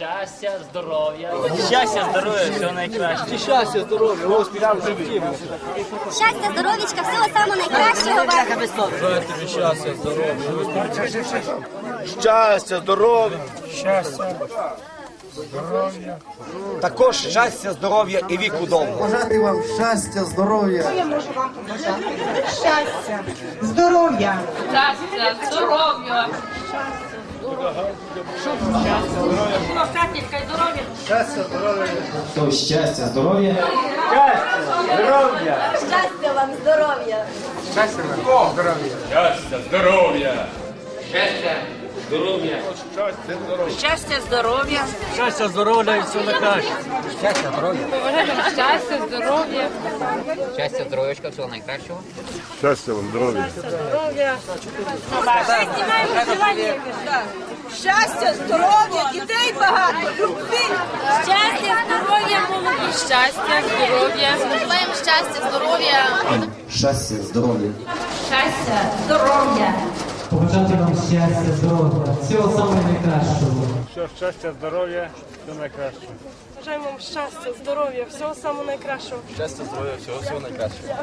Щастя, здоров'я. Щастя, здоров'я, все найкраще. Щастя, здоров'я, в житті. Щастя, здоров'ячка, всього самого найкращого вам. Бажаю тобі щастя, здоров'я. Щастя, здоров'я. Також щастя, здоров'я і віку довго. Бажати вам щастя, здоров'я. Я можу вам побажати щастя, здоров'я. Щастя, здоров'я. То щастя, здоров'я. Щастя вам, здоров'я. Щастя, здоров'я. Щастя, здоров'я. Щастя, здоров'я і все найкраще. Щастя, здоров'я. Щастя, здоров'ячка, всього найкращого. Щастя вам, здоров'я. Щастя, здоров'я, дітей багато, любві. Щастя, здоров'я, молоді. Щастя, здоров'я. Бажаємо щастя, здоров'я. Щастя, здоров'я. Щастя, здоров'я. Побажати вам щастя, здоров'я, всього самого найкращого. Щастя, здоров'я, все найкраще. Бажаємо вам щастя, здоров'я, всього самого найкращого. Щастя, здоров'я, всього, всього найкраще.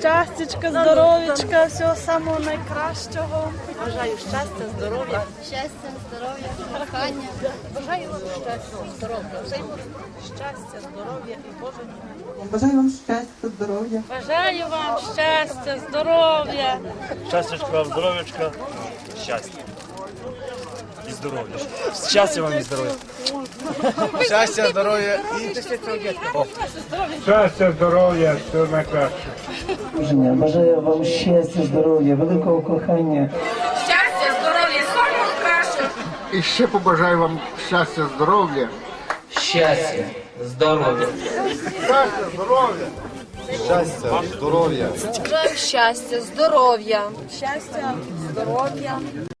Щастячка, здоров'ячка, всього самого найкращого. Бажаю щастя, здоров'я. Щастя, здоров'я, кохання. Бажаю вам щастя, здоров'я. Бажаємо щастя, здоров'я і Боже. Бажаю вам щастя, здоров'я. Бажаю вам щастя, здоров'я. Щастячка, здоров'ячка, щастя. Здоров'я. Щастя вам і здоров'я. Щастя, здоров'я і Щастя, здоров'я, все найкраще. Бажаю вам щастя, здоров'я, великого кохання. Щастя, здоров'я, самого кращого. І ще побажаю вам щастя, здоров'я. Щастя, здоров'я. Щастя, здоров'я. Щастя, здоров'я. Бажаю щастя, здоров'я. Щастя, здоров'я.